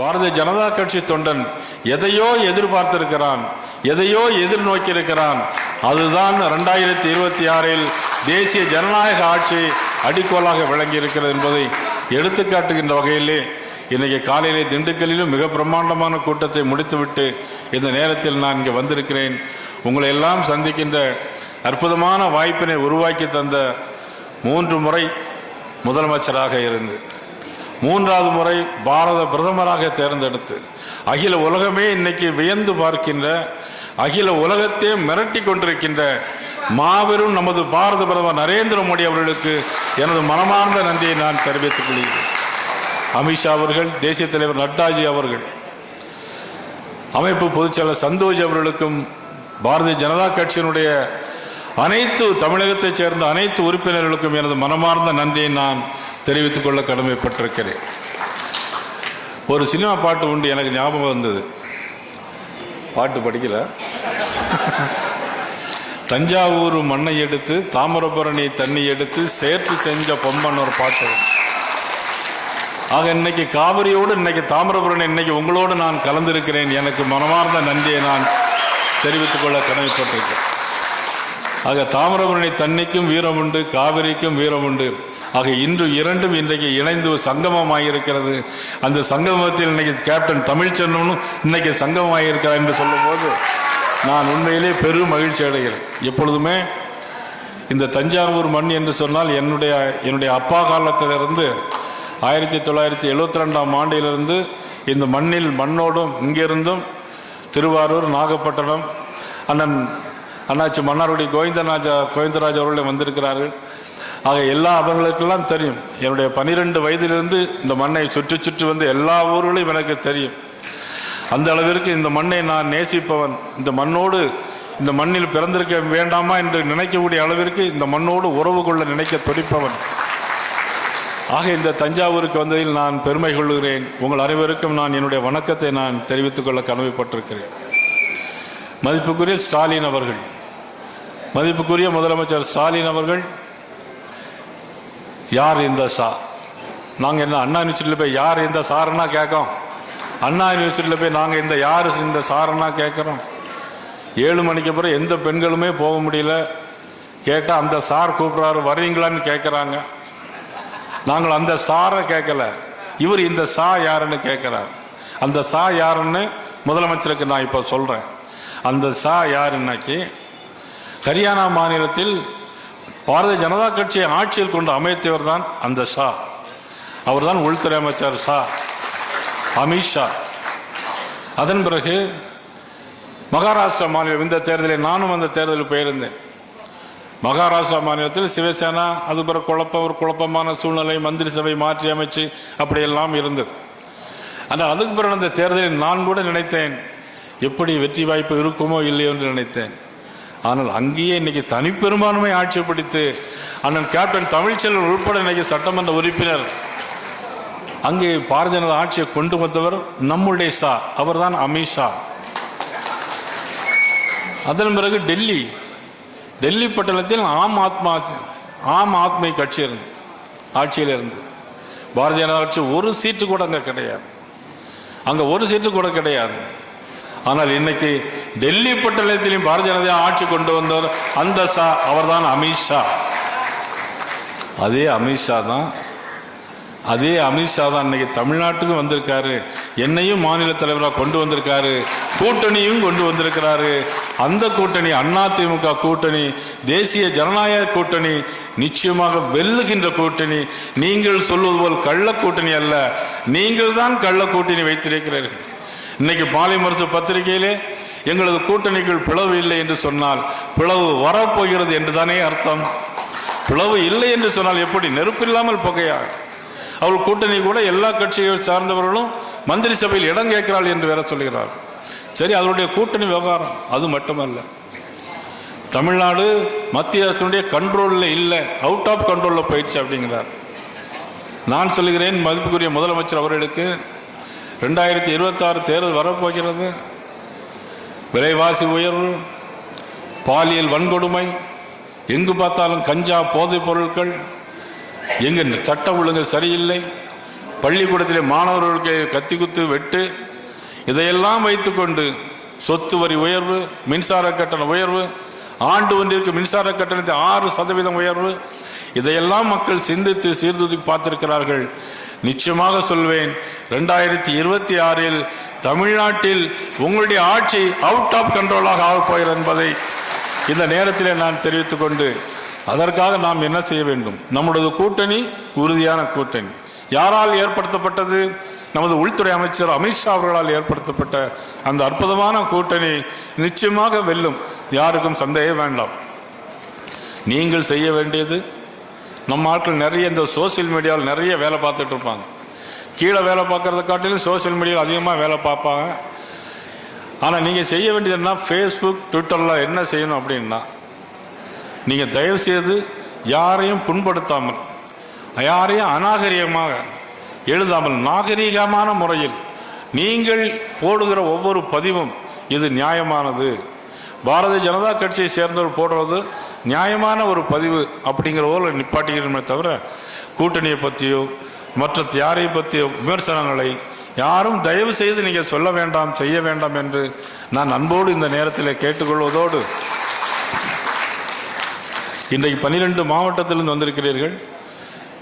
பாரதிய ஜனதா கட்சி தொண்டன் எதையோ எதிர்பார்த்திருக்கிறான் எதையோ எதிர்நோக்கியிருக்கிறான். அதுதான் ரெண்டாயிரத்தி இருபத்தி ஆறில் தேசிய ஜனநாயக ஆட்சி அடிக்கோலாக விளங்கி இருக்கிறது என்பதை எடுத்துக்காட்டுகின்ற வகையிலே இன்றைக்கு காலையிலே திண்டுக்கல்லிலும் மிக பிரம்மாண்டமான கூட்டத்தை முடித்துவிட்டு இந்த நேரத்தில் நான் இங்கே வந்திருக்கிறேன். உங்களை எல்லாம் சந்திக்கின்ற அற்புதமான வாய்ப்பினை உருவாக்கி தந்த மூன்று முறை முதலமைச்சராக இருந்து மூன்றாவது முறை பாரத பிரதமராக தேர்ந்தெடுத்து அகில உலகமே இன்னைக்கு வியந்து பார்க்கின்ற அகில உலகத்தையே மிரட்டி கொண்டிருக்கின்ற மாபெரும் நமது பாரத பிரதமர் நரேந்திர மோடி அவர்களுக்கு எனது மனமார்ந்த நன்றியை நான் தெரிவித்துக் கொள்கிறேன். அமித்ஷா அவர்கள் தேசிய தலைவர் நட்டாஜி அவர்கள் அமைப்பு பொதுச்செயலர் சந்தோஷ் அவர்களுக்கும் பாரதிய ஜனதா கட்சியினுடைய அனைத்து தமிழகத்தைச் சேர்ந்த அனைத்து உறுப்பினர்களுக்கும் எனது மனமார்ந்த நன்றியை நான் தெரிவித்துக் கொள்ள கடமைப்பட்டிருக்கிறேன். ஒரு சினிமா பாட்டு உண்டு எனக்கு ஞாபகம் வந்தது. பாட்டு படிக்கல. தஞ்சாவூர் மண்ணை எடுத்து தாமிரபரணி தண்ணி எடுத்து சேர்த்து செஞ்ச பொம்மன் ஒரு பாட்டு. ஆக இன்னைக்கு காவிரியோடு இன்னைக்கு தாமிரபரணி இன்னைக்கு உங்களோடு நான் கலந்திருக்கிறேன். எனக்கு மனமார்ந்த நன்றியை நான் தெரிவித்துக் கொள்ள கடமைப்பட்டிருக்கிறேன். ஆக தாமிரபரணி தன்னைக்கும் வீரம் உண்டு காவிரிக்கும் வீரம் உண்டு ஆக இன்று இரண்டும் இன்றைக்கு இணைந்து சங்கமமாயிருக்கிறது. அந்த சங்கமத்தில் இன்னைக்கு கேப்டன் தமிழ்ச்செல்வனும் இன்னைக்கு சங்கமமாயிருக்கிறார் என்று சொல்லும்போது நான் உண்மையிலே பெரும் மகிழ்ச்சி அடைகிறேன். எப்பொழுதுமே இந்த தஞ்சாவூர் மண் என்று சொன்னால் என்னுடைய என்னுடைய அப்பா காலத்திலிருந்து ஆயிரத்தி தொள்ளாயிரத்தி எழுபத்தி ரெண்டாம் ஆண்டிலிருந்து இந்த மண்ணில் மண்ணோடும் இங்கிருந்தும் திருவாரூர் நாகப்பட்டினம் அண்ணன் அண்ணாச்சி மன்னார்குடி கோவிந்தராஜா கோவிந்தராஜ் அவர்களே வந்திருக்கிறார்கள். ஆக எல்லா அவங்களுக்கெல்லாம் தெரியும். என்னுடைய பனிரெண்டு வயதிலிருந்து இந்த மண்ணை சுற்றி சுற்றி வந்து எல்லா ஊர்களையும் எனக்கு தெரியும். அந்த அளவிற்கு இந்த மண்ணை நான் நேசிப்பவன். இந்த மண்ணோடு இந்த மண்ணில் பிறந்திருக்க வேண்டாமா என்று நினைக்கக்கூடிய அளவிற்கு இந்த மண்ணோடு உறவு கொள்ள நினைக்க துடிப்பவன். ஆக இந்த தஞ்சாவூருக்கு வந்ததில் நான் பெருமை கொள்கிறேன். உங்கள் அனைவருக்கும் நான் என்னுடைய வணக்கத்தை நான் தெரிவித்துக் கொள்ள கடமைப்பட்டிருக்கிறேன். மதிப்புக்குரிய ஸ்டாலின் அவர்கள் மதிப்புக்குரிய முதலமைச்சர் ஸ்டாலின் அவர்கள் யார் இந்த சா நாங்கள் என்ன அண்ணா யூனிவர்சிட்டியில் போய் யார் இந்த சாருன்னா கேட்கோம் அண்ணா யூனிவர்சிட்டியில் போய் நாங்கள் இந்த யார் இந்த சாருன்னா கேட்குறோம். ஏழு மணிக்கு அப்புறம் எந்த பெண்களுமே போக முடியல. கேட்டால் அந்த சார் கூப்பிட்றாரு வர்றீங்களான்னு கேட்குறாங்க. நாங்கள் அந்த சாரை கேட்கல. இவர் இந்த சா யாருன்னு கேட்குறார். அந்த சா யாருன்னு முதலமைச்சருக்கு நான் இப்போ சொல்கிறேன் அந்த சா யாருன்னாக்கி ஹரியானா மாநிலத்தில் பாரதிய ஜனதா கட்சியை ஆட்சியில் கொண்டு அமைத்தவர் தான் அந்த ஷா. அவர்தான் உள்துறை அமைச்சர் ஷா. அமித்ஷா அதன் பிறகு மகாராஷ்டிரா மாநிலம் இந்த தேர்தலில் நானும் அந்த தேர்தலில் போயிருந்தேன். மகாராஷ்டிரா மாநிலத்தில் சிவசேனா அது பிறகு குழப்பம் ஒரு குழப்பமான சூழ்நிலை மந்திரி சபை மாற்றி அமைச்சு அப்படியெல்லாம் இருந்தது. ஆனால் அதுக்கு பிறகு அந்த தேர்தலில் நான் கூட நினைத்தேன். எப்படி வெற்றி வாய்ப்பு இருக்குமோ இல்லையோ என்று நினைத்தேன். ஆனால் அங்கேயே இன்னைக்கு தனிப்பெரும்பான்மை ஆட்சி பிடித்து அண்ணன் கேப்டன் தமிழ்ச்செல்வன் உட்பட இன்னைக்கு சட்டமன்ற உறுப்பினர் அங்கே பாரதிய ஜனதா ஆட்சியை கொண்டு வந்தவர் நம்முடைய ஷா அவர்தான் அமித்ஷா அதன் பிறகு டெல்லி. டெல்லி பட்டணத்தில் ஆம் ஆத்மா ஆம் ஆத்மி கட்சி இருந்து ஆட்சியில் இருந்து. பாரதிய ஜனதா கட்சி ஒரு சீட்டு கூட அங்கே கிடையாது. அங்கே ஒரு சீட்டு கூட கிடையாது. ஆனால் இன்னைக்கு டெல்லி பட்டணத்திலும் பாரதிய ஜனதா ஆட்சி கொண்டு வந்தவர் அந்த சா அவர்தான் அமித்ஷா அதே அமித்ஷா தான். அதே அமித்ஷா தான் இன்னைக்கு தமிழ்நாட்டுக்கும் வந்திருக்காரு. என்னையும் மாநில தலைவராக கொண்டு வந்திருக்காரு. கூட்டணியும் கொண்டு வந்திருக்கிறாரு. அந்த கூட்டணி அதிமுக கூட்டணி தேசிய ஜனநாயக கூட்டணி நிச்சயமாக வெல்லுகின்ற கூட்டணி. நீங்கள் சொல்வது போல் கள்ள கூட்டணி அல்ல. நீங்கள் தான் கள்ள கூட்டணி வைத்திருக்கிறீர்கள். இன்னைக்கு பாலிமரசு பத்திரிகையிலே எங்களது கூட்டணிக்குள் பிளவு இல்லை என்று சொன்னால் பிளவு வரப்போகிறது என்று தானே அர்த்தம்? பிளவு இல்லை என்று சொன்னால் எப்படி? நெருப்பில்லாமல் புகையா? அவள் கூட்டணி கூட எல்லா கட்சியை சார்ந்தவர்களும் மந்திரி சபையில் இடம் கேட்கிறாள் என்று வேற சொல்கிறார். சரி அவருடைய கூட்டணி விவகாரம் அது மட்டுமல்ல. தமிழ்நாடு மத்திய அரசுடைய கண்ட்ரோலில் இல்லை அவுட் ஆஃப் கண்ட்ரோலில் போயிடுச்சு அப்படிங்கிறார். நான் சொல்லுகிறேன் மதிப்புக்குரிய முதலமைச்சர் அவர்களுக்கு ரெண்டாயிரத்தி இருபத்தாறு தேர்தல் வரப்போகிறது. விலைவாசி உயர்வு பாலியல் வன்கொடுமை எங்கு பார்த்தாலும் கஞ்சா போதைப் பொருட்கள் எங்கு சட்டம் ஒழுங்கு சரியில்லை பள்ளிக்கூடத்திலே மாணவர்களுக்கு கத்தி குத்து வெட்டு இதையெல்லாம் வைத்துக்கொண்டு சொத்து வரி உயர்வு மின்சார கட்டண உயர்வு ஆண்டு ஒன்றிற்கு மின்சார கட்டணத்தை ஆறு சதவீதம் உயர்வு இதையெல்லாம் மக்கள் சிந்தித்து சீர்தூக்கி பார்த்திருக்கிறார்கள். நிச்சயமாக சொல்வேன். ரெண்டாயிரத்தி இருபத்தி ஆறில் தமிழ்நாட்டில் உங்களுடைய ஆட்சி அவுட் ஆஃப் கண்ட்ரோலாக ஆகப்போகிறது என்பதை இந்த நேரத்திலே நான் தெரிவித்துக் கொண்டு அதற்காக நாம் என்ன செய்ய வேண்டும்? நம்முடைய கூட்டணி உறுதியான கூட்டணி. யாரால் ஏற்படுத்தப்பட்டது? நமது உள்துறை அமைச்சர் அமித்ஷா அவர்களால் ஏற்படுத்தப்பட்ட அந்த அற்புதமான கூட்டணி நிச்சயமாக வெல்லும். யாருக்கும் சந்தேகம் வேண்டாம். நீங்கள் செய்ய வேண்டியது நம்ம ஆட்கள் நிறைய இந்த சோஷியல் மீடியாவில் நிறைய வேலை பார்த்துட்டு இருப்பாங்க. கீழே வேலை பார்க்கறத காட்டிலும் சோஷியல் மீடியாவில் அதிகமாக வேலை பார்ப்பாங்க. ஆனால் நீங்கள் செய்ய வேண்டியது என்ன ஃபேஸ்புக் ட்விட்டரில் என்ன செய்யணும் அப்படின்னா நீங்கள் தயவு செய்து யாரையும் புண்படுத்தாமல் யாரையும் அநாகரிகமாக எழுதாமல் நாகரீகமான முறையில் நீங்கள் போடுகிற ஒவ்வொரு பதிவும் இது நியாயமானது. பாரதிய ஜனதா கட்சியை சேர்ந்தவர் போடுறது நியாயமான ஒரு பதிவு அப்படிங்கிற ஒரு நிப்பாட்டுகிறோமே தவிர கூட்டணியை பற்றியோ மற்ற யாரை பற்றிய விமர்சனங்களை யாரும் தயவு செய்து நீங்கள் சொல்ல வேண்டாம் செய்ய வேண்டாம் என்று நான் அன்போடு இந்த நேரத்தில் கேட்டுக்கொள்வதோடு இன்றைக்கு பன்னிரெண்டு மாவட்டத்திலிருந்து வந்திருக்கிறீர்கள்.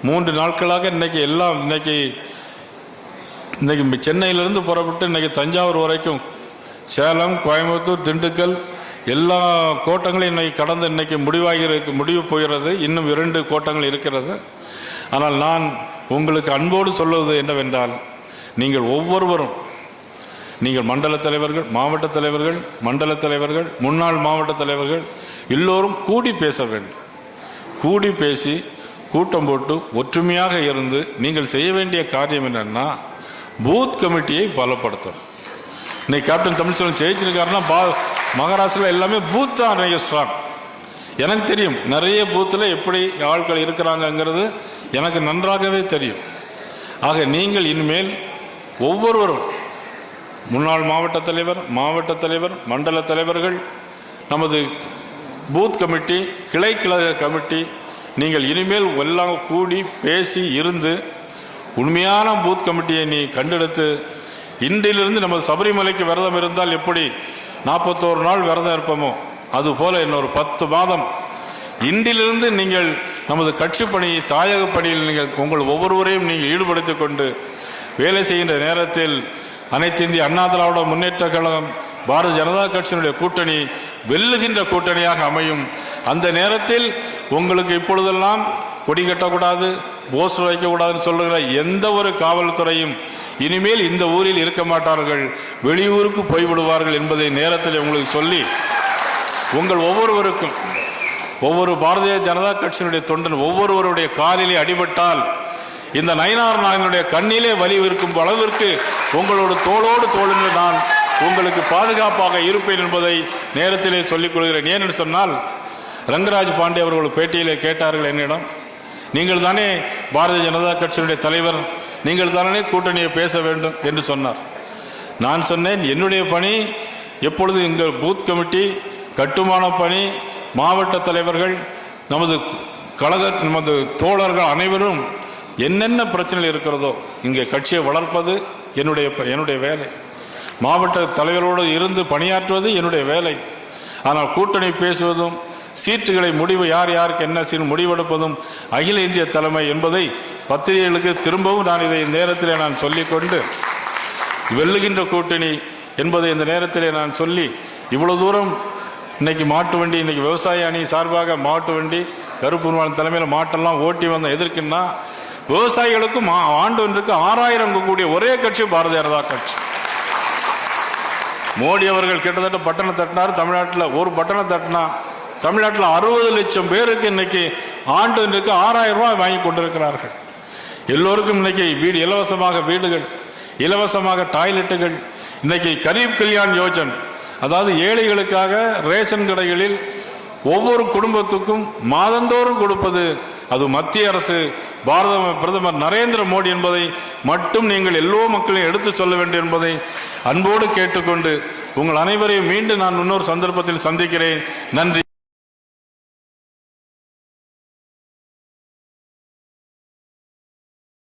மூன்று நாட்களாக இன்னைக்கு எல்லாம் இன்னைக்கு இன்றைக்கி சென்னையிலிருந்து புறப்பட்டு இன்றைக்கி தஞ்சாவூர் வரைக்கும் சேலம் கோயம்புத்தூர் திண்டுக்கல் எல்லா கோட்டங்களையும் இன்னைக்கு கடந்து இன்னைக்கு முடிவாகி இருக்கு முடிவு போகிறது. இன்னும் இரண்டு கோட்டங்கள் இருக்கிறது. ஆனால் நான் உங்களுக்கு அன்போடு சொல்வது என்னவென்றால் நீங்கள் ஒவ்வொருவரும் நீங்கள் மண்டல தலைவர்கள் மாவட்ட தலைவர்கள் மண்டல தலைவர்கள் முன்னாள் மாவட்ட தலைவர்கள் எல்லோரும் கூடி பேச வேண்டும். கூடி பேசி கூட்டம் போட்டு ஒற்றுமையாக இருந்து நீங்கள் செய்ய வேண்டிய காரியம் என்னென்னா பூத் கமிட்டியை பலப்படுத்தணும். இன்னைக்கு கேப்டன் தமிழ்ச்செல்வன் ஜெயிச்சிருக்காருன்னா பா மகாராஷ்டிரில் எல்லாமே பூத் தான் நிறைய ஸ்ட்ராங் எனக்கு தெரியும் நிறைய பூத்தில் எப்படி ஆட்கள் இருக்கிறாங்கங்கிறது எனக்கு நன்றாகவே தெரியும். ஆக நீங்கள் இனிமேல் ஒவ்வொருவரும் முன்னாள் மாவட்ட தலைவர் மாவட்ட தலைவர் மண்டல தலைவர்கள் நமது பூத் கமிட்டி கிளை கழக கமிட்டி நீங்கள் இனிமேல் எல்லாம் கூடி பேசி இருந்து உண்மையான பூத் கமிட்டியை நீ கண்டெடுத்து இன்றிலிருந்து நம்ம சபரிமலைக்கு விரதம் இருந்தால் எப்படி? நாற்பத்தோரு நாள் விரதம் இருப்போமோ? அதுபோல் இன்னொரு பத்து மாதம். இன்றிலிருந்து நீங்கள் நமது கட்சி பணி தாயக பணியில் நீங்கள் உங்கள் ஒவ்வொருவரையும் நீங்கள் ஈடுபடுத்தி கொண்டு வேலை செய்கின்ற நேரத்தில் அனைத்து இந்திய அண்ணா திராவிட முன்னேற்ற கழகம் பாரதிய ஜனதா கட்சியினுடைய கூட்டணி வெல்லுகின்ற கூட்டணியாக அமையும். அந்த நேரத்தில் உங்களுக்கு இப்பொழுதெல்லாம் கொடி கட்டக்கூடாது போஸ்டர் வைக்கக்கூடாதுன்னு சொல்லுகிற எந்த ஒரு காவல்துறையும் இனிமேல் இந்த ஊரில் இருக்க மாட்டார்கள் வெளியூருக்கு போய்விடுவார்கள் என்பதை நேரத்தில் உங்களுக்கு சொல்லி உங்கள் ஒவ்வொருவருக்கும் ஒவ்வொரு பாரதிய ஜனதா கட்சியினுடைய தொண்டன் ஒவ்வொருவருடைய காலிலே அடிபட்டால் இந்த நயனார் நாயனுடைய கண்ணிலே வலி இருக்கும் அளவிற்கு உங்களோட தோளோடு தோளுங்கள் நான் உங்களுக்கு பாதுகாப்பாக இருப்பேன் என்பதை நேரத்திலே சொல்லிக் கொள்கிறேன். ஏனென்று சொன்னால் ரங்கராஜ் பாண்டே அவர்கள் பேட்டியிலே கேட்டார்கள் என்னிடம் நீங்கள் தானே பாரதிய ஜனதா கட்சியினுடைய தலைவர் நீங்கள் தானே கூட்டணியை பேச வேண்டும் என்று சொன்னார். நான் சொன்னேன் என்னுடைய பணி எப்பொழுது எங்கள் பூத் கமிட்டி கட்டுமான பணி மாவட்ட தலைவர்கள் நமது கழக நமது தோழர்கள் அனைவரும் என்னென்ன பிரச்சனைகள் இருக்கிறதோ இங்கே கட்சியை வளர்ப்பது என்னுடைய என்னுடைய வேலை. மாவட்ட தலைவரோடு இருந்து பணியாற்றுவது என்னுடைய வேலை. ஆனால் கூட்டணி பேசுவதும் சீட்டுகளை முடிவு யார் யாருக்கு என்ன சீன் முடிவெடுப்பதும் அகில இந்திய தலைமை என்பதை பத்திரிகைகளுக்கு திரும்பவும் நான் இதை நேரத்தில் நான் சொல்லிக்கொண்டு வெல்லுகின்ற கூட்டணி என்பதை இந்த நேரத்தில் நான் சொல்லி இவ்வளோ தூரம் இன்னைக்கு மாட்டு வண்டி இன்றைக்கி விவசாய அணி சார்பாக மாட்டு வண்டி கருப்பு தலைமையில் மாட்டெல்லாம் ஓட்டி வந்த எதிர்க்குன்னா விவசாயிகளுக்கும் மா- ஆண்டு ஒன்றுக்கு ஆறாயிரம் கூடிய ஒரே கட்சி பாரதிய ஜனதா கட்சி. மோடி அவர்கள் கிட்டத்தட்ட பட்டணம் தட்டினார் தமிழ்நாட்டில் ஒரு பட்டணம் தட்டினா தமிழ்நாட்டில் அறுபது லட்சம் பேருக்கு இன்னைக்கு ஆண்டு ஒன்றுக்கு ஆறாயிரம் ரூபாய் வாங்கி கொண்டிருக்கிறார்கள். எல்லோருக்கும் இன்னைக்கு வீடு இலவசமாக வீடுகள் இலவசமாக டாய்லெட்டுகள் இன்னைக்கு கரீப் கல்யாண் யோஜன் அதாவது ஏழைகளுக்காக ரேஷன் கடைகளில் ஒவ்வொரு குடும்பத்துக்கும் மாதந்தோறும் கொடுப்பது அது மத்திய அரசு பாரத பிரதமர் நரேந்திர மோடி என்பதை மட்டும் நீங்கள் எல்லோ மக்களையும் எடுத்து சொல்ல வேண்டும் என்பதை அன்போடு கேட்டுக்கொண்டு உங்கள் அனைவரையும் மீண்டும் நான் இன்னொரு சந்தர்ப்பத்தில் சந்திக்கிறேன். நன்றி.